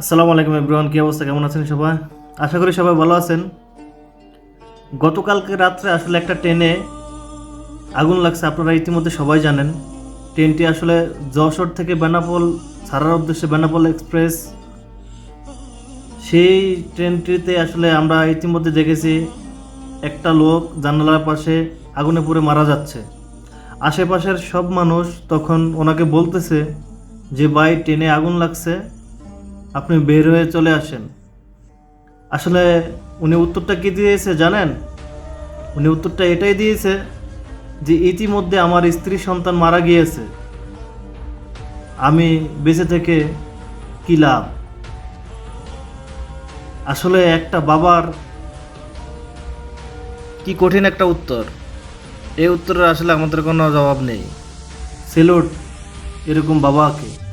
আসসালামু আলাইকুম এভরিওয়ান, কী অবস্থা? কেমন আছেন সবাই? আশা করি সবাই ভালো আছেন। গতকালকে রাত্রে আসলে একটা ট্রেনে আগুন লাগছে, আপনারা ইতিমধ্যে সবাই জানেন। ট্রেনটি আসলে যশোর থেকে বেনাপোল ছাড়ার উদ্দেশ্যে বেনাপোল এক্সপ্রেস। সেই ট্রেনটিতে আসলে আমরা ইতিমধ্যে দেখেছি, একটা লোক জানালার পাশে আগুনে পুড়ে মারা যাচ্ছে। আশেপাশের সব মানুষ তখন ওনাকে বলতেছে যে, ভাই, ট্রেনে আগুন লাগছে। আপনি বের হয়ে চলে আসেন। আসলে উনি উত্তরটা কী দিয়েছে জানেন? উনি উত্তরটা এটাই দিয়েছে যে ইতিমধ্যে আমার স্ত্রী সন্তান মারা গিয়েছে। আমি বেঁচে থেকে কী লাভ? আসলে একটা বাবার কি কঠিন একটা উত্তর। এই উত্তরের আসলে আমাদের কোনো জবাব নেই। সেলুট এরকম বাবাকে।